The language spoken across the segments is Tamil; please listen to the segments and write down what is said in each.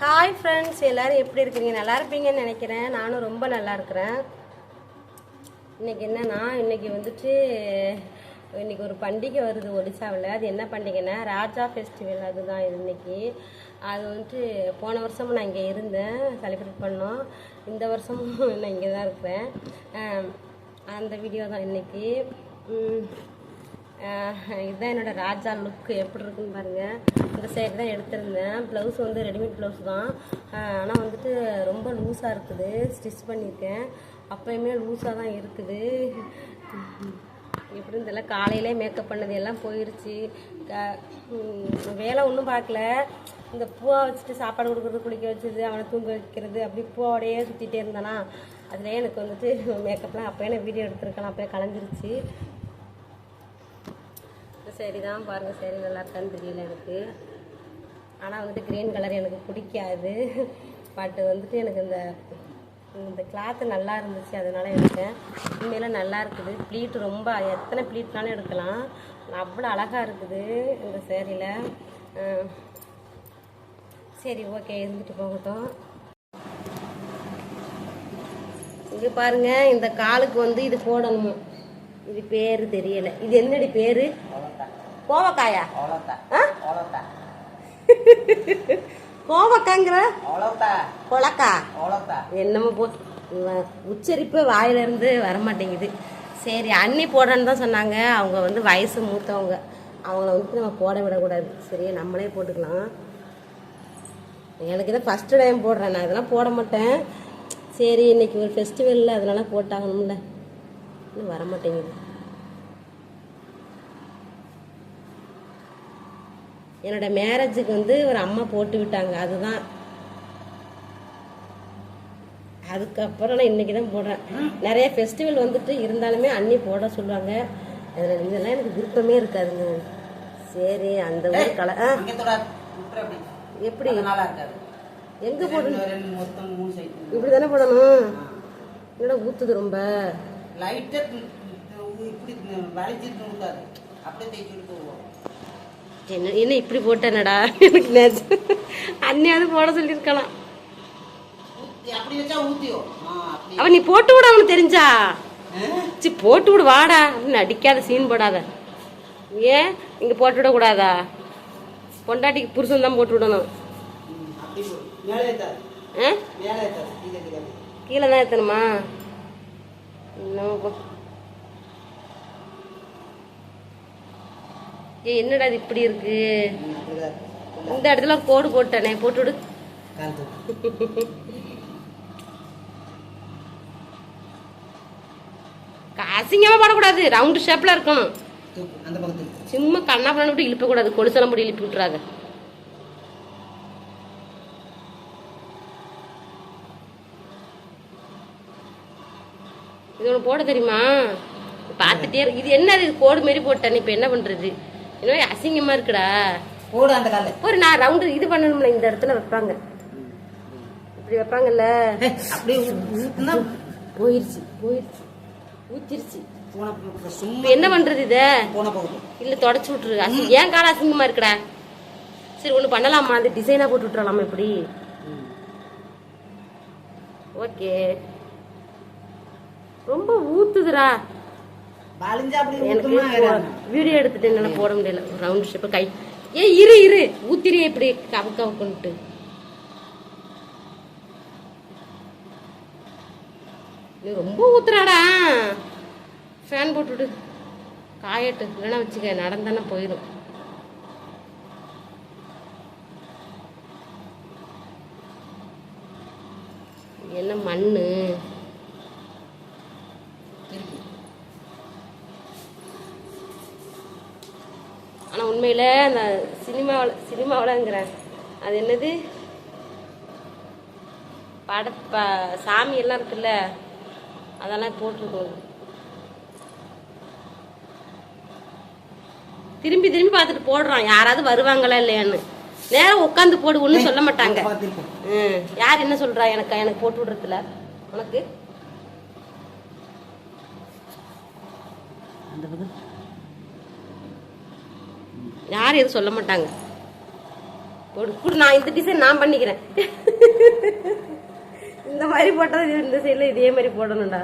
ஹாய் ஃப்ரெண்ட்ஸ் எல்லோரும் எப்படி இருக்கிறீங்க நல்லா இருப்பீங்கன்னு நினைக்கிறேன். நானும் ரொம்ப நல்லா இருக்கிறேன். இன்னைக்கு என்னன்னா இன்னைக்கு வந்துட்டு இன்னைக்கு ஒரு பண்டிகை வருது ஒடிசாவில். அது என்ன பண்டிகைன்னா ராஜா ஃபெஸ்டிவல் அதுதான் இன்றைக்கி இன்னைக்கு. அது வந்துட்டு போன வருஷமும் நான் இங்கே இருந்தேன். செலிப்ரேட் பண்ணோம். இந்த வருஷமும் நான் இங்கே தான் இருக்கிறேன் அந்த வீடியோ தான் இன்னைக்கு. இதுதான் என்னோடய ராஜா லுக் எப்படி இருக்குன்னு பாருங்கள் இந்த சைடு தான் எடுத்திருந்தேன். ப்ளவுஸ் வந்து ரெடிமேட் ப்ளவுஸ் தான். ஆனால் வந்துட்டு ரொம்ப லூஸாக இருக்குது. ஸ்டிச் பண்ணியிருக்கேன். அப்பயுமே லூஸாக தான் இருக்குது. எப்படி இருந்தாலும் காலையிலே மேக்கப் பண்ணது எல்லாம் போயிருச்சு. க- வேலை ஒன்றும் பார்க்கல. இந்த பூவை வச்சுட்டு சாப்பாடு கொடுக்குறது குளிக்க வச்சது அவனை தூங்க வைக்கிறது அப்படி பூவோடையே சுற்றிட்டே இருந்தானா? அதுலேயே எனக்கு வந்துட்டு மேக்கப்லாம் அப்போயே நான் வீடியோ எடுத்துருக்கலாம். அப்போயே கலைஞ்சிருச்சு. சரி தான் பாருங்கள் சரி நல்லா இருக்கான்னு தெரியல எனக்கு. ஆனால் வந்துட்டு க்ரீன் கலர் எனக்கு பிடிக்காது. பட் வந்துட்டு எனக்கு இந்த இந்த கிளாத்து நல்லா இருந்துச்சு அதனால் எடுத்தேன். உண்மையில நல்லா இருக்குது. ப்ளீட் ரொம்ப எத்தனை ப்ளீட்னாலும் எடுக்கலாம். அவ்வளோ அழகாக இருக்குது இந்த சேரீயில். சரி ஓகே இருந்துட்டு போகட்டும். இங்கே பாருங்க இந்த காலுக்கு வந்து இது போடணும்? இது பேர் தெரியலை. இது என்னடி பேர்? கோவக்காயா? கோவக்காங்கிற? கொலக்கா. என்னமோ போ உச்சரிப்பு வாயில இருந்து வரமாட்டேங்குது. சரி அண்ணி போடுறேன்னு தான் சொன்னாங்க. அவங்க வந்து வயசு மூத்தவங்க. அவங்கள வந்து நம்ம போட விடக்கூடாது. சரி நம்மளே போட்டுக்கலாம். எனக்கு இதை ஃபஸ்ட்டு டைம் போடுறேன். நான் இதெல்லாம் போட மாட்டேன். சரி இன்னைக்கு ஒரு ஃபெஸ்டிவலில் அதனால போட்டாகணும்ல. இன்னும் வர என்னோட மேரேஜுக்கு வந்து ஒரு அம்மா போட்டு விட்டாங்க. அதுதான். அதுக்கப்புறம் நான் இன்னைக்கு தான் போடுறேன். நிறைய ஃபெஸ்டிவல் வந்துட்டு இருந்தாலுமே அண்ணி போட சொல்லுவாங்க. அதில் இதெல்லாம் எனக்கு விருப்பமே இருக்காதுங்க. சரி அந்த ஊர் கலை எப்படி? எங்கே போடணும் இப்படி தானே போடணும்? என்னடா ஊத்துது ரொம்ப? என்ன என்ன இப்படி போட்டேனடா? எனக்கு நிஜம் அண்ணியாவது போட சொல்லியிருக்கலாம். அவன் நீ போட்டு விட அவனுக்கு தெரிஞ்சா? சி போட்டு விடு வாடா. அடிக்காத சீன் போடாத. ஏன் இங்க போட்டு விட கூடாதா? பொண்டாட்டிக்கு புருஷன் தான் போட்டு விடணும்? கீழே தான் ஏத்தணுமா? என்னமோ ஏய் என்னடா இது இப்படி இருக்கு? இந்த இடத்துல கோடு போட்டேனே போட்டு விடு. அசிங்கமா போடக்கூடாது. ரவுண்டு ஷேப்ல இருக்கணும். சும்மா கண்ணா பண்ண விட்டு இழுப்ப கூடாது கொலுசெல்லாம் போட்டு இழுப்பி விட்டுறாங்க இது ஒன்று போட தெரியுமா? பார்த்துட்டே இரு. இது என்ன இது கோடு மாரி போட்டேன். இப்போ என்ன பண்ணுறது என்ன அசிங்கமா இருக்குடா. போடு அந்த காலில். ஒரு நான் ரவுண்டு இது பண்ணணும்ல இந்த இடத்துல வைப்பாங்க. இப்படி வைப்பாங்கல்ல. அப்படியே போயிருச்சு போயிருச்சு. ஊத்திருச்சு. என்ன பண்றது இதை? இல்ல தொடச்சு விட்டுரு. ஏன் கால அசிங்கமா இருக்குடா? சரி ஒண்ணு பண்ணலாமா? அந்த டிசைனா போட்டு விட்டுறலாமா இப்படி? ஓகே. ரொம்ப ஊத்துதுடா. எனக்கு வீடியோ எடுத்துட்டு என்னால போட முடியல. ரவுண்ட் ஷேப் கை. ஏ இரு இரு. ஊத்திரியே இப்படி கவு கவுக்குன்ட்டு நீ ரொம்ப ஊத்துறாடா. ஃபேன் போட்டுவிடு. காயட்டு. இல்லைன்னா வச்சுக்க நடந்தானே போயிடும் என்ன மண்ணு? ஆனால் உண்மையில் அந்த சினிமாவில் சினிமாவில்ங்கிறேன் அது என்னது? பட ப சாமி எல்லாம் இருக்குல்ல அதெல்லாம் போட்டிருக்கோம். திரும்பி திரும்பி பார்த்துட்டு போடுறான். யாராவது வருவாங்களா இல்லையான்னு. நேரம் உட்காந்து போடு ஒன்றும் சொல்ல மாட்டாங்க. யார் என்ன சொல்றா? எனக்கு எனக்கு போட்டு விடுறதுல. உனக்கு? யாரும் எதுவும் சொல்ல மாட்டாங்க. போடு கொடு நான் இந்த டிசைன் நான் பண்ணிக்கிறேன். இந்த மாதிரி போட்டது இந்த சைடில் இதே மாதிரி போடணும்டா.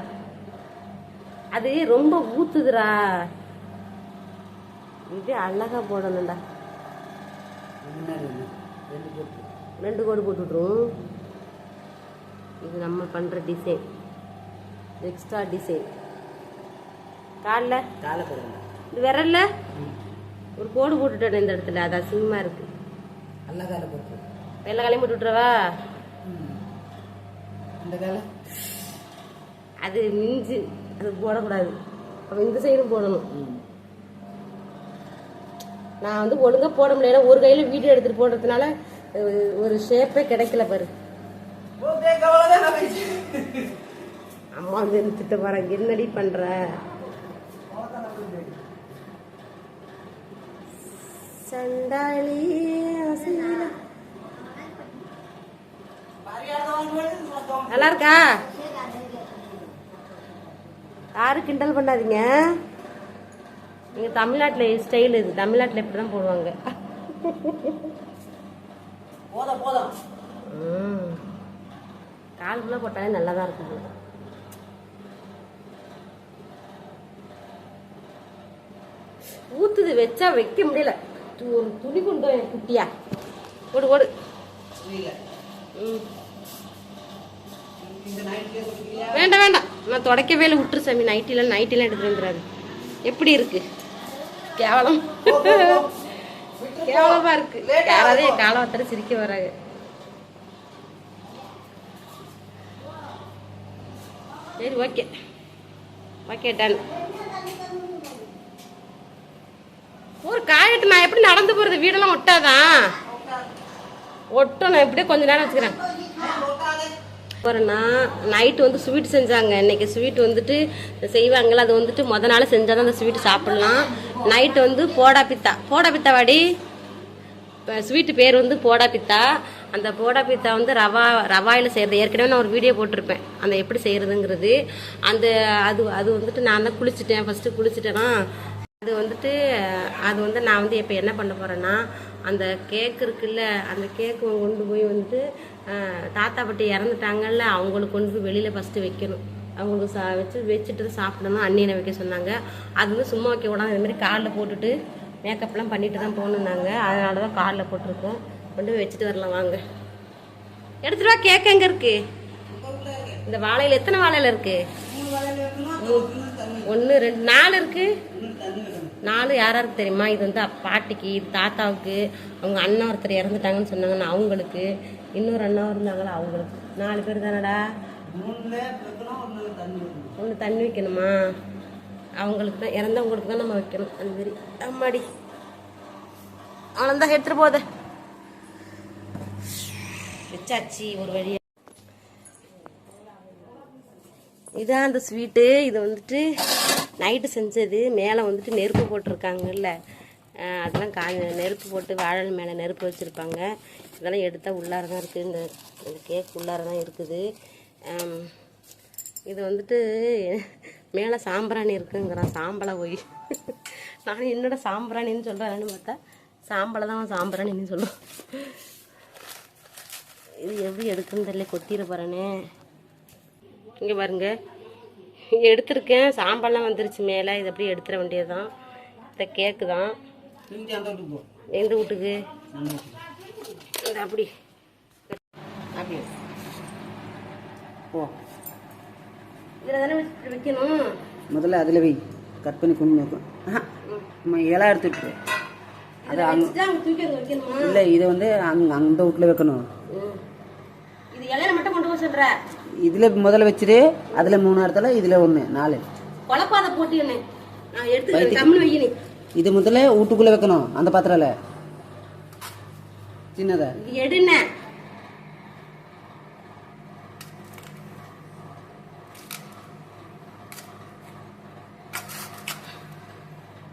அது ரொம்ப ஊத்துதுடா. இது அழகா போடணும்டா. ரெண்டு கோடு போட்டு விட்ருவோம் இது நம்ம பண்ணுற டிசைன் எக்ஸ்ட்ரா டிசைன் காலில்? காலை போடுங்க இது விரல்ல? ஒரு கோடு போட்டுட்டேன் இந்த இடத்துல. அது அசிங்கமாக இருக்கு. நல்ல காலை போட்டு வெள்ளை காலையும் போட்டு விட்றவா இந்த காலை. அது மிஞ்சு. அது போடக்கூடாது. அப்போ இந்த சைடும் போடணும். நான் வந்து ஒழுங்கா போட முடியல. ஒரு கையில் வீடியோ எடுத்துட்டு போடுறதுனால ஒரு ஷேப்பே கிடைக்கல பாரு. அம்மா வந்து திட்ட போறாங்க. என்னடி பண்ற? சண்டாளி நல்லா இருக்கா யாரும் கிண்டல் பண்ணாதீங்க நீங்க தமிழ்நாட்டில் ஸ்டைல் இது தமிழ்நாட்டில் இப்படி தான் போடுவாங்க போதும் போட்டாலே நல்லா தான் இருக்கும் ஊத்துது வச்சா வைக்க முடியல ஒரு துணி கொண்டு என் குட்டியா. ஓடு ஓடு. வேண்டாம் வேண்டாம். நான் தொடக்கவே இல்லை விட்டுரு சாமி. நைட்டிலாம் நைட்டிலாம் வந்துடாது எப்படி இருக்கு? கேவலம். கேவலமா இருக்கு. யாராவது என் காலவத்தர சிரிக்க வராங்க. சரி ஓகே ஓகே டன் ஒரு காயட்டு நான் எப்படி நடந்து போறது? வீடெல்லாம் ஒட்டாதான் ஒட்டும் நான் இப்படியே கொஞ்ச நேரம் வச்சுக்கிறேன். போறேன்னா நைட்டு வந்து ஸ்வீட் செஞ்சாங்க. இன்னைக்கு ஸ்வீட் வந்துட்டு செய்வாங்கல்ல அது வந்துட்டு முத நாள் செஞ்சாதான் அந்த ஸ்வீட் சாப்பிடலாம். நைட்டு வந்து போடா பித்தா. போடா பித்தா வாடி. ஸ்வீட்டு பேர் வந்து போடா பித்தா. அந்த போடா பித்தா வந்து ரவா ரவாயில் செய்கிறது ஏற்கனவே நான் ஒரு வீடியோ போட்டிருப்பேன். அந்த எப்படி செய்கிறதுங்கிறது அந்த அது அது வந்துட்டு நான் தான் குளிச்சுட்டேன். ஃபஸ்ட்டு குளிச்சுட்டேன்னா அது வந்துட்டு அது வந்து நான் வந்து இப்போ என்ன பண்ண போகிறேன்னா அந்த கேக் இருக்குல்ல அந்த கேக்கு கொண்டு போய் வந்துட்டு தாத்தா பாட்டி இறந்துட்டாங்கல்ல அவங்களுக்கு கொண்டு போய் வெளியில் ஃபஸ்ட்டு வைக்கணும். அவங்களுக்கு சா வச்சு வச்சுட்டு தான் சாப்பிடணும் அண்ணியனை வைக்க சொன்னாங்க. அது வந்து சும்மா வைக்க கூடாது இந்த மாதிரி காலில் போட்டுட்டு மேக்கப்லாம் பண்ணிட்டு தான் போகணுன்னாங்க அதனால தான் காலில் போட்டிருக்கோம். கொண்டு போய் வச்சுட்டு வரலாம் வாங்க. எடுத்துட்டு வா கேக் எங்கே இருக்குது இந்த வாழையில் எத்தனை வாழையில் இருக்கு? ஒன்று ரெண்டு நாலு இருக்குது நாலு யார் யாருக்கு தெரியுமா? இது வந்து பாட்டிக்கு இது தாத்தாவுக்கு அவங்க அண்ணன் ஒருத்தர் இறந்துட்டாங்கன்னு சொன்னாங்கன்னு அவங்களுக்கு. இன்னொரு அண்ணா இருந்தாங்களா? அவங்களுக்கு. நாலு பேர் தானடா? ஒன்று தண்ணி வைக்கணுமா? அவங்களுக்கு தான் இறந்தவங்களுக்கு தான் நம்ம வைக்கணும். அந்த மாதிரி. அம்மாடி. அவனந்தான் எடுத்துட்டு போதே. வச்சாச்சு ஒரு வழியா. இதான் அந்த ஸ்வீட்டு இது வந்துட்டு நைட்டு செஞ்சது மேலே வந்துட்டு நெருப்பு போட்டிருக்காங்கல்ல அதெல்லாம் கா நெருப்பு போட்டு வாழை மேலே நெருப்பு வச்சுருப்பாங்க. இதெல்லாம் எடுத்தால் உள்ளார தான் இருக்குது இந்த இந்த கேக் உள்ளார தான் இருக்குது இது வந்துட்டு மேலே சாம்பிராணி இருக்குங்கிறான் சாம்பலை போய். நான் என்னோட சாம்பிராணின்னு சொல்கிறேன்னு பார்த்தா சாம்பலை தான் சாம்பிராணின்னு சொல்லுவான் இது எப்படி எடுக்குன்னு தெரியல கொத்திர போகிறேனே இங்கே பாருங்கள் எடுத்திருக்கேன். சாம்பல்லாம் வந்துருச்சு மேலே. இது அப்படியே எடுத்துட வேண்டியதுதான். இந்த கேக்கு தான். எந்த வீட்டுக்கு? இந்த அப்படி. இதில் தானே வைக்கணும்? முதல்ல அதில் வை. கட் பண்ணி கொண்டு வைக்கும் நம்ம இலை எடுத்துட்டு இதை வச்சுட்டு அங்கே இல்லை இதை வந்து அங்க அந்த வீட்டில் வைக்கணும். இது இலையில மட்டும் கொண்டு போக சொல்ற. இதில் முதல்ல வச்சுட்டு அதில் மூணு இடத்துல இதில் ஒன்று நாலு. குழப்பாத போட்டு நான் எடுத்து இது முதல்ல வீட்டுக்குள்ளே வைக்கணும் அந்த பாத்திரத்தில் சின்னதா. எடுன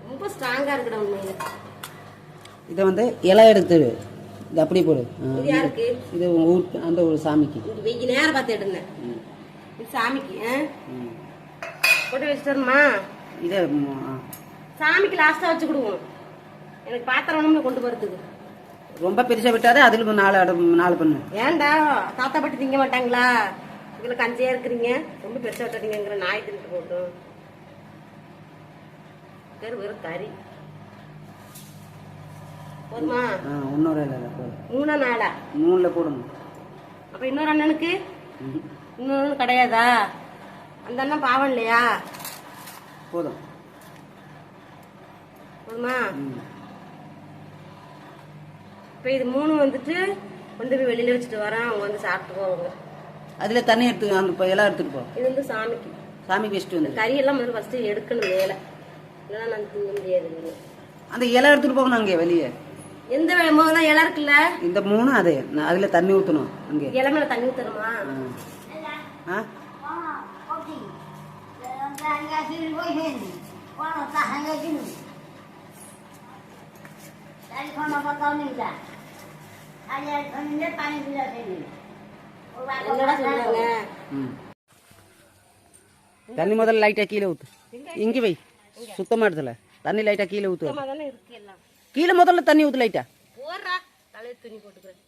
ரொம்ப ஸ்ட்ராங்கா இருக்குடா உண்மையில. இதை வந்து இலை எடுத்துடு. இது அப்படியே போடு. இது யாருக்கு? இது உங்க வீட்டு அந்த ஒரு சாமிக்கு. வெய்ய நேரம் பார்த்து ம். இது சாமிக்கு. போட்டு வச்சுட்டோமா இதை. சாமிக்கு லாஸ்டா வச்சு கொடுவோம் எனக்கு பாத்திரம் வேணும்னு கொண்டு போறதுக்கு. ரொம்ப பெருசா விட்டாதே அதுல நாலு அடை நாலு பண்ணு. ஏன்டா? தாத்தா பாட்டி திங்க மாட்டாங்களா? இதுல கஞ்சியா இருக்கிறீங்க? ரொம்ப பெருசா விட்டுறீங்கிற நாய் தின்ட்டு போட்டும் வெறும் வெறும் கறி போதுமா? இன்னொரு இல்லை போதும். மூணா நாளா மூணுல போடணும் அப்ப இன்னொரு அண்ணனுக்கு. இன்னொரு கிடையாதா? அந்த அண்ணன் பாவம் இல்லையா? போதும். போதுமா. இப்ப இது மூணு வந்துட்டு கொண்டு போய் வெளியில வச்சுட்டு வரேன் அவங்க வந்து சாப்பிட்டு போவாங்க அதுல தண்ணி எடுத்து அந்த எல்லாம் எடுத்துட்டு போ. இது வந்து சாமிக்கு. சாமிக்கு வச்சுட்டு வந்து. கறி எல்லாம் முதல்ல ஃபர்ஸ்ட் எடுக்கணும் மேல. இல்லைன்னா நான் திங்க முடியாது. அந்த இலை எடுத்துட்டு போகணும் அங்கே வெளியே. எந்த வேகமாக தான் இலை இருக்குல்ல? இந்த மூணு அது. அதுல தண்ணி ஊற்றணும் அங்கே. இலை மேல தண்ணி ஊத்தணுமா? தண்ணி முதல்ல லைட்டாக கீழே ஊற்று இங்கே வை. சுத்தமாக இடத்துல தண்ணி லைட்டாக கீழே ஊற்று கீழே முதல்ல தண்ணி ஊற்று லைட்டா போடுறா தலையில துணி போட்டுக்கிறேன்.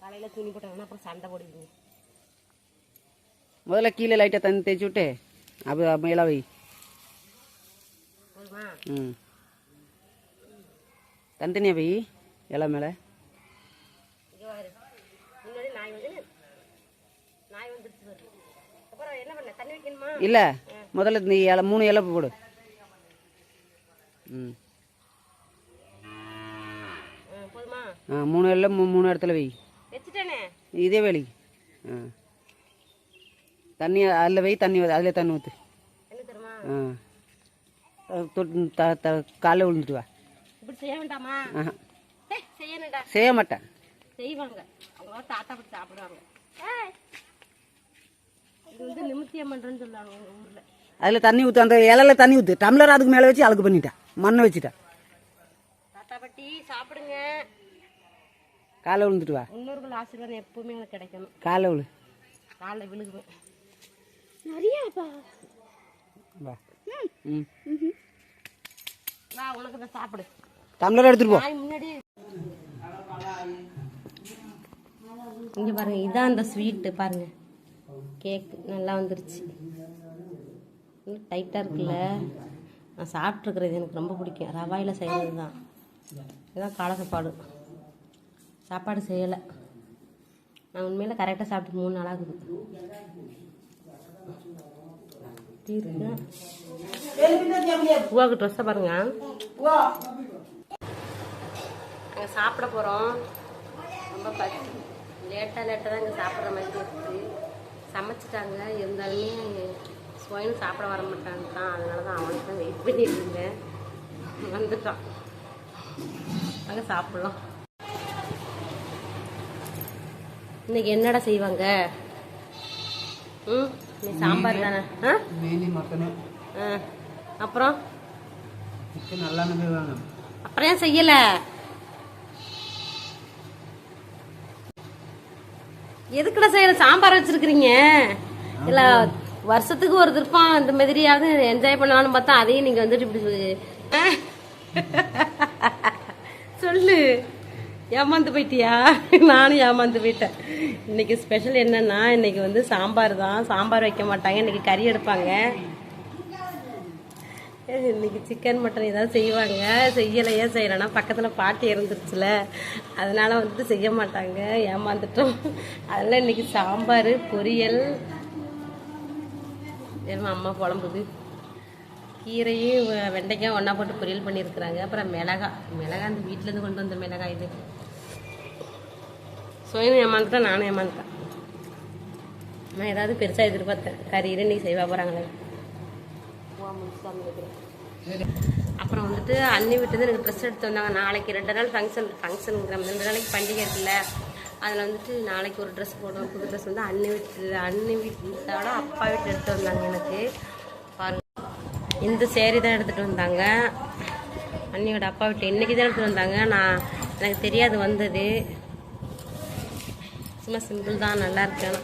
தலையில துணி போட்டாங்கன்னா அப்புறம் சண்டை போடுவீங்க முதல்ல கீழே லைட்டாக தண்ணி தேய்ச்சி விட்டு அப்போ மேலே வை. ம். தனித்தனியாக வை. இலை மேலே. இல்லை. முதல்ல இந்த இலை மூணு இலை போடு. ம் ஆ, போதுமா ஆ மூணு மூ- மூணு இடத்துல வை. வச்சுட்டேனே. இதே வேலி. ஆ. தண்ணி அதில் வை தண்ணி அதில் தண்ணி ஊற்று ஆ. காலைல விழுந்துட்டு வா. இப்படி செய்ய மாட்டேன். செய்வாங்க. அவங்க தாத்தா படி சாப்பிடுவாங்க. இது வந்து நிமித்தியம் பண்றேன்னு சொல்லுவாங்க எங்க ஊர்ல. அதில் தண்ணி ஊற்று அந்த இலையில தண்ணி ஊற்று டம்ளர் அதுக்கு மேலே வச்சு அழுக்கு பண்ணிட்டேன். மண்ணை வச்சுட்டேன். தாத்தா பாட்டி சாப்பிடுங்க. காலை விழுந்துட்டு வா. முன்னோர்கள் ஆசீர்வாதம் எப்பவுமே எனக்கு கிடைக்கணும். காலை விழு. காலைல விழுகுவேன். வா. ம். வா உனக்கு தான் சாப்பிடு. டம்ளர் எடுத்துட்டு போ. முன்னாடி இங்க பாருங்க இதான் அந்த ஸ்வீட்டு பாருங்க. கேக் நல்லா வந்துருச்சு. டைட்டாக இருக்குல்ல. நான் சாப்பிட்ருக்குறது எனக்கு ரொம்ப பிடிக்கும். ரவாயில் செய்கிறது தான் இதுதான் காலை சாப்பாடு செய்யலை. நான் உண்மையில் கரெக்டாக சாப்பிட்டு மூணு நாளாக இருக்குது இப்படி பூவாக்கு ட்ரெஸ்ஸை பாருங்க. நாங்கள் சாப்பிட போகிறோம் ரொம்ப பசி. லேட்டாக லேட்டாக தான் இங்கே சாப்பிட்ற மாதிரி இருக்குது. சமைச்சிட்டாங்க. இருந்தாலுமே சுவையும் சாப்பிட வர மாட்டான்ட்டான் அதனால தான் அவனுக்கு தான் வெயிட் பண்ணியிருந்தேன் வந்துட்டான். அங்கே சாப்பிட்லாம். இன்னைக்கு என்னடா செய்வாங்க? ம் நீ சாம்பார் தானே? ஆ? மீனி மட்டனு. ஆ அப்புறம்? சிக்கன் நல்லா நம்பிடுவாங்க அப்புறம் ஏன் செய்யல? எதுக்குடா செய்யற? சாம்பார் வச்சிருக்கிறீங்க. இல்ல வருஷத்துக்கு ஒரு திருப்பம் இந்த மாதிரியாவது என்ஜாய் பண்ணலாம்னு பார்த்தா அதையும் நீங்க வந்துட்டு இப்படி? சொல்லு. ஏமாந்து போயிட்டியா? நானும் ஏமாந்து போயிட்டேன். இன்னைக்கு ஸ்பெஷல் என்னன்னா இன்னைக்கு வந்து சாம்பார் தான். சாம்பார் வைக்க மாட்டாங்க. இன்னைக்கு கறி எடுப்பாங்க. இன்னைக்கு சிக்கன் மட்டன் ஏதாவது செய்வாங்க. செய்யலையே செய்யலைன்னா பக்கத்தில் பாட்டி இருந்துருச்சுல. அதனால வந்துட்டு செய்ய மாட்டாங்க. ஏமாந்துட்டோம். அதெல்லாம் இன்னைக்கு சாம்பார் பொரியல். என் அம்மா குழம்புது? கீரையும் வெண்டைக்காய் வெண்டைக்காயும் ஒன்றா போட்டு பொரியல் பண்ணியிருக்கிறாங்க. அப்புறம் மிளகா மிளகா அந்த வீட்டிலேருந்து கொண்டு வந்த மிளகாய் இது. சுயனும் ஏமாந்துட்டேன் நானும் ஏமாந்துட்டேன் நான் ஏதாவது பெருசாக எதிர்பார்த்தேன். கறி இன்னைக்கு செய்வா போகிறாங்களே அப்புறம் வந்துட்டு அண்ணி விட்டு எனக்கு ட்ரெஸ் எடுத்து வந்தாங்க. நாளைக்கு ரெண்டு நாள் ஃபங்க்ஷன் ஃபங்க்ஷனுங்கிற ரெண்டு நாளைக்கு பண்டிகை இருக்குல்ல. அதில் வந்துட்டு நாளைக்கு ஒரு ட்ரெஸ் போடுவோம் புது ட்ரெஸ் வந்து அண்ணி வீட்டு அண்ணி வீட்டோட அப்பா வீட்டு எடுத்து வந்தாங்க எனக்கு. இந்த சேரீ தான் எடுத்துகிட்டு வந்தாங்க. அண்ணியோட அப்பா வீட்டு இன்னைக்கு தான் எடுத்துகிட்டு வந்தாங்க. நான் எனக்கு தெரியாது வந்தது. சும்மா சிம்பிள் தான் நல்லா இருக்கு. ஆனா.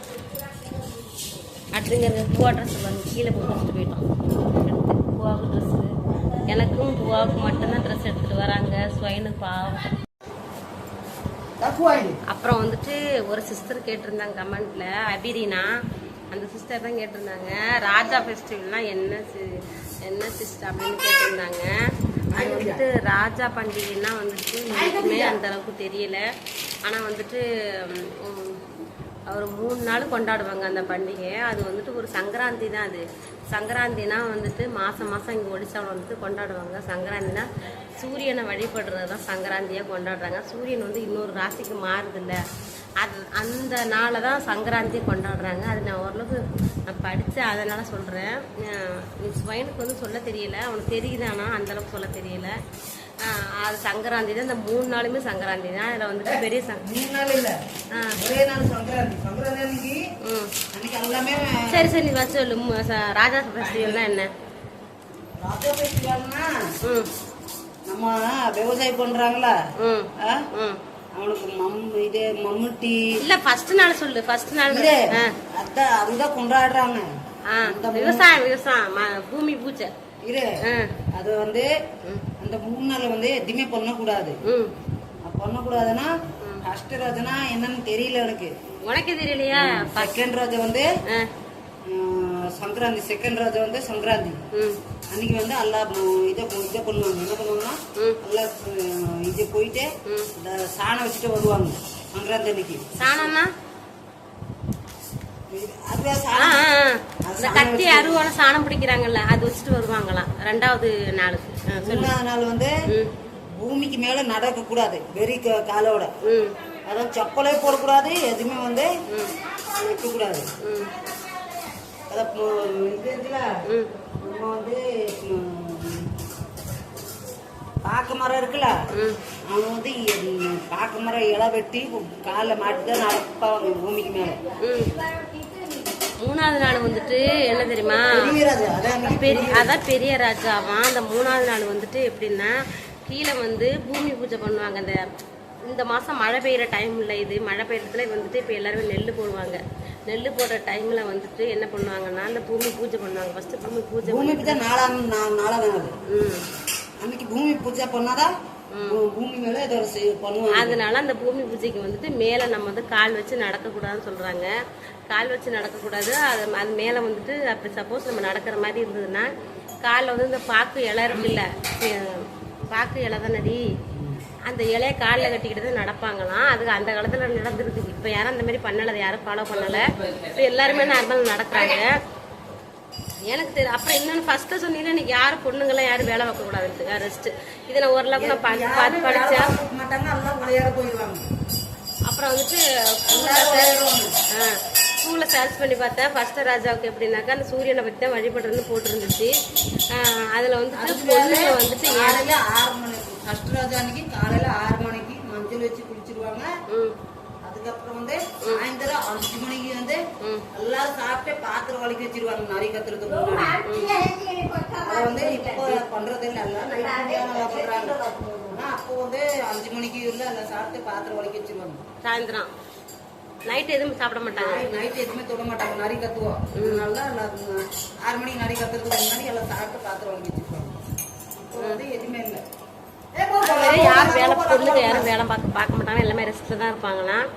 அடுத்துங்க இருக்க பூவா ட்ரெஸ் வந்து கீழே போட்டு போயிட்டோம். எடுத்து பூவாவுக்கு ட்ரெஸ்ஸு எனக்கும் பூவாவுக்கு மட்டும்தான் ட்ரெஸ் எடுத்துகிட்டு வராங்க. ஸ்வயனு பாவம். அப்புறம் வந்துட்டு ஒரு சிஸ்டர் கேட்டிருந்தாங்க கமெண்ட்ல அபிரினா அந்த சிஸ்டர் தான் கேட்டிருந்தாங்க. ராஜா ஃபெஸ்டிவல்னால் என்ன சி- என்ன சிஸ்டர் அப்படின்னு கேட்டிருந்தாங்க. அது வந்துட்டு ராஜா பண்டிகைன்னா வந்துட்டு எனக்குமே அந்தளவுக்கு தெரியல. ஆனால் வந்துட்டு ஒரு மூணு நாள் கொண்டாடுவாங்க அந்த பண்டிகை அது வந்துட்டு ஒரு சங்கராந்தி தான் அது. சங்கராந்தினா வந்துட்டு மாதம் மாதம் இங்கே ஒடிசாவில் வந்துட்டு கொண்டாடுவாங்க. சங்கராந்தினா சூரியனை வழிபடுறது தான் சங்கராந்தியாக கொண்டாடுறாங்க. சூரியன் வந்து இன்னொரு ராசிக்கு மாறுதில்ல. அது அந்த நாளை தான் சங்கராந்தி கொண்டாடுறாங்க. அது நான் ஓரளவுக்கு நான் படித்தேன் அதனால் சொல்கிறேன் மிஸ் பையனுக்கு வந்து சொல்ல தெரியல. அவனுக்கு தெரியுதானா அந்த அளவுக்கு சொல்ல தெரியல. அது சங்கராந்தி தான். இந்த மூணு நாளுமே சங்கராந்தி தான். அதில் வந்துட்டு பெரிய சரி சரி நீ ஃபஸ்ட் சொல்லு. ராஜா ஃபெஸ்டிவல்னா என்ன? ராஜா ஃபெஸ்டிவல்னா நம்ம விவசாயம் பண்றாங்களா? ம்? ம். அவனுக்கு மம் இது மம்முட்டி. இல்ல ஃபர்ஸ்ட் நாள் சொல்லு ஃபர்ஸ்ட் நாள். இது அதான் அதுதான் கொண்டாடுறாங்க. விவசாயம் விவசாயம் பூமி பூஜை. இரு. அது வந்து அந்த மூணு நாள் வந்து எதுவுமே பண்ணக்கூடாது. பண்ணக்கூடாதுன்னா ஃபர்ஸ்ட் ரோஜனா என்னன்னு தெரியல எனக்கு உனக்கு தெரியலையா? செகண்ட் ரோஜா வந்து சங்கராந்தி செகண்ட் ரோஜா வந்து சங்கராந்தி. ம். அன்னைக்கு வந்து எல்லாம் ம், இதை இதை பண்ணுவாங்க. என்ன பண்ணுவாங்கன்னா ம், இது போயிட்டு இந்த சாணம் வச்சுட்டு வருவாங்க சங்கராந்தி அன்னைக்கு. சாணம்னா? சாணம்? கட்டி அருவான சாணம் பிடிக்கிறாங்கல்ல அது வச்சுட்டு வருவாங்களாம். ரெண்டாவது நாளுக்கு மூணாவது நாள் வந்து பூமிக்கு மேல நடக்க கூடாது வெறி காலோட. ம். அதான் செப்பலே போடக்கூடாது எதுவுமே வந்து ம். வைக்கக்கூடாது இது இருக்குல்ல நம்ம வந்து பாக்கு மரம் இருக்குல்ல? அவன் வந்து பாக்கு மரம் இலை வெட்டி காலை மாட்டி தான் நடப்பாங்க பூமிக்கு மேல. மூணாவது நாள் வந்துட்டு என்ன தெரியுமா? பெரிய அதான் பெரிய ராஜாவாம் அந்த மூணாவது நாள் வந்துட்டு எப்படின்னா கீழே வந்து பூமி பூஜை பண்ணுவாங்க. அந்த இந்த மாதம் மழை பெய்கிற டைமில் இது. மழை பெய்யறதுல வந்துட்டு இப்போ எல்லாருமே நெல் போடுவாங்க. நெல் போடுற டைமில் வந்துட்டு என்ன பண்ணுவாங்கன்னா அந்த பூமி பூஜை பண்ணுவாங்க. ஃபஸ்ட்டு பூமி பூஜை பூமி பூஜை நாலாம் நாலாம் நாள் ம். அன்னைக்கு பூமி பூஜை பண்ணாதான் பூமி மேல ஏதோ பண்ணுவாங்க. அதனால அந்த பூமி பூஜைக்கு வந்துட்டு மேலே நம்ம வந்து கால் வச்சு நடக்கக்கூடாதுன்னு சொல்கிறாங்க கால் வச்சு நடக்கக்கூடாது. அது அது மேலே வந்துட்டு அப்படி சப்போஸ் நம்ம நடக்கிற மாதிரி இருந்ததுன்னா காலில் வந்து இந்த பாக்கு இலை இருக்குல்ல பாக்கு இலை தானடி அந்த இலைய காலில் கட்டிக்கிட்டு தான் நடப்பாங்களாம். அது அந்த காலத்தில் நடந்திருக்கு. இப்போ யாரும் அந்த மாதிரி பண்ணலை யாரும் ஃபாலோ பண்ணலை. இப்போ எல்லாருமே நார்மல் நடக்கிறாங்க. எனக்கு தெரியும் அப்புறம் இன்னொன்று ஃபஸ்ட்டு சொன்னீங்கன்னா இன்னைக்கு யாரும் பொண்ணுங்களாம் யாரும் வேலை பார்க்கக்கூடாதுன்னு ரெஸ்ட் இதை நான் ஓரளவுக்கு நான் பார்த்து பார்த்து படித்தேன் அப்புறம் வந்துட்டு ஸ்கூலில் சர்ச் பண்ணி பார்த்தேன் ஃபர்ஸ்ட் ராஜாவுக்கு எப்படின்னாக்கா அந்த சூரியனை பற்றி தான் வழிபடுறதுன்னு போட்டிருந்துச்சு. அதில் வந்துட்டு பொண்ணுங்க வந்துட்டு காலையில ஆறு மணி ஃபர்ஸ்ட் ரோஜா அன்னைக்கு காலையில ஆறு மணிக்கு மஞ்சள் வச்சு குளிச்சிருவாங்க. அதுக்கப்புறம் வந்து சாயந்தரம் அஞ்சு மணிக்கு வந்து. எல்லாரும் சாப்பிட்டு பாத்திரம் வலிக்க வச்சிருவாங்க நரி கத்துறதுக்கு முன்னாடி அதை வந்து இப்போ பண்றது இல்ல எல்லாம் பண்றாங்க அப்போ வந்து அஞ்சு மணிக்கு உள்ள எல்லாம் சாப்பிட்டு பாத்திரம் வலிக்க வச்சிருவாங்க. சாயந்தரம். நைட் எதுவும் சாப்பிட மாட்டாங்க. நைட் எதுவுமே தொட மாட்டாங்க. நரி கத்துவோம் எல்லாம் ஆறு மணிக்கு நரி கத்துறதுக்கு முன்னாடி எல்லாம் சாப்பிட்டு பாத்திரம் இப்போ வந்து எதுவுமே இல்லை. யாரும் வேலை பொண்ணுங்க யாரும் வேலை பார்க்க பார்க்க மாட்டாங்க. எல்லாமே ரெஸ்ட்டில் தான் இருப்பாங்களாம்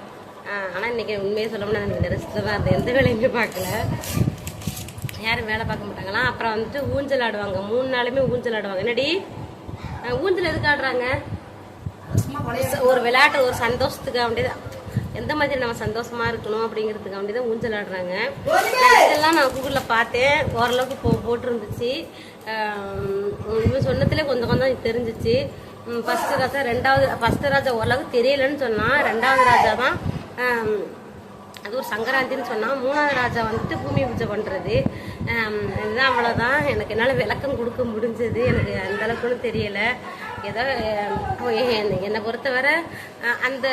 ஆனால் இன்னைக்கு உண்மையை சொல்ல முடியாது ரெஸ்ட்டில் தான் இருந்தேன். எந்த வேலையுமே பார்க்கல. யாரும் வேலை பார்க்க மாட்டாங்களாம் அப்புறம் வந்துட்டு ஊஞ்சல் ஆடுவாங்க. மூணு நாளுமே ஊஞ்சல் ஆடுவாங்க. என்னடி? ஊஞ்சல் எதுக்கு ஆடுறாங்க? ஒரு விளையாட்டு ஒரு சந்தோஷத்துக்கு வேண்டியதான் எந்த மாதிரி நம்ம சந்தோஷமா இருக்கணும் அப்படிங்கிறதுக்கு வேண்டியதான் ஊஞ்சல் ஆடுறாங்க இதெல்லாம் நான் கூகுளில் பார்த்தேன். ஓரளவுக்கு போ போட்டிருந்துச்சு. இவன் சொன்னதுலேயே கொஞ்சம் கொஞ்சம் தெரிஞ்சிச்சு. ஃபர்ஸ்ட் ராஜா ரெண்டாவது ஃபர்ஸ்ட் ராஜா ஓரளவுக்கு தெரியலன்னு சொன்னான் ரெண்டாவது ராஜா தான் அது ஒரு சங்கராந்தின்னு சொன்னால் மூணாவது ராஜா வந்துட்டு பூமி பூஜை பண்ணுறது இதுதான் அவ்வளோதான் எனக்கு என்னால் விளக்கம் கொடுக்க முடிஞ்சது. எனக்கு அந்த அளவுக்குன்னு தெரியலை. ஏதோ என்னை- என்னை பொறுத்தவரை அந்த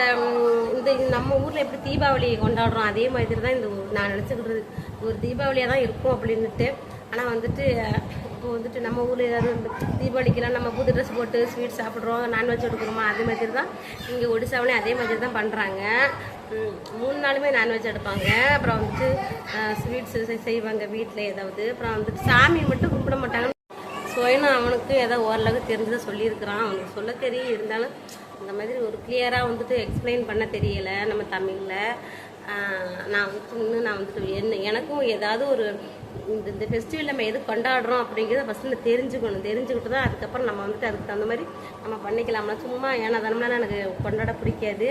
இந்த நம்ம ஊரில் எப்படி தீபாவளி கொண்டாடுறோம் அதே மாதிரி தான் இந்த நான் நினச்சிக்கிட்டு ஒரு தீபாவளியாக தான் இருக்கும் அப்படின்ட்டு ஆனால் வந்துட்டு இப்போ வந்துட்டு நம்ம ஊரில் ஏதாவது தீபாவளிக்கெல்லாம் நம்ம புது ட்ரெஸ் போட்டு ஸ்வீட் சாப்பிட்றோம் நான்வெஜ் எடுக்கிறோமா அதே மாதிரி தான் இங்கே ஒடிசாவிலையும் அதே மாதிரி தான் பண்ணுறாங்க மூணு நாளுமே நான்வெஜ் எடுப்பாங்க. அப்புறம் வந்துட்டு ஸ்வீட்ஸ் செய்வாங்க வீட்டில் ஏதாவது. அப்புறம் வந்துட்டு சாமி மட்டும் கும்பிட மாட்டாங்க. சுயனும் அவனுக்கு ஏதோ ஓரளவுக்கு தெரிஞ்சதை சொல்லியிருக்கிறான். அவனுக்கு சொல்ல தெரியும் இருந்தாலும் இந்த மாதிரி ஒரு கிளியராக வந்துட்டு எக்ஸ்பிளைன் பண்ண தெரியலை நம்ம தமிழில். நான் வந்துட்டு இன்னும் நான் வந்துட்டு என்ன எனக்கும் ஏதாவது ஒரு இந்த இந்த ஃபெஸ்டிவல் நம்ம எது கொண்டாடுறோம் அப்படிங்கிறத ஃபஸ்ட்டு நான் தெரிஞ்சுக்கணும். தெரிஞ்சுக்கிட்டு தான் அதுக்கப்புறம் நம்ம வந்துட்டு அதுக்கு தகுந்த மாதிரி நம்ம பண்ணிக்கலாம்னா சும்மா ஏன்னா தனம்லாம் எனக்கு கொண்டாட பிடிக்காது.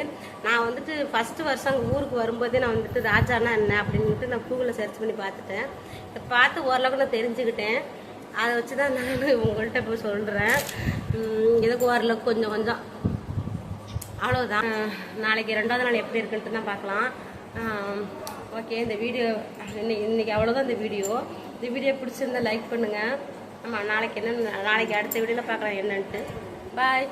நான் வந்துட்டு ஃபஸ்ட்டு வருஷம் அங்கே ஊருக்கு வரும்போதே நான் வந்துட்டு ராஜானா என்ன? அப்படின்ட்டு நான் கூகுளில் சர்ச் பண்ணி பார்த்துட்டேன். இதை பார்த்து ஓரளவுக்கு நான் தெரிஞ்சுக்கிட்டேன். அதை வச்சு தான் நான் உங்கள்கிட்ட இப்போ சொல்கிறேன் இதுக்கு ஓரளவுக்கு கொஞ்சம் கொஞ்சம். அவ்வளோதான் நாளைக்கு ரெண்டாவது நாள் எப்படி இருக்குன்ட்டு தான் பார்க்கலாம். ஓகே இந்த வீடியோ இன்னைக்கு இன்றைக்கி அவ்வளோதான் இந்த வீடியோ. இந்த வீடியோ பிடிச்சிருந்தா லைக் பண்ணுங்கள் ஆமாம் நாளைக்கு என்ன நாளைக்கு அடுத்த வீடியோவில் பார்க்கலாம் என்னன்ட்டு. பாய்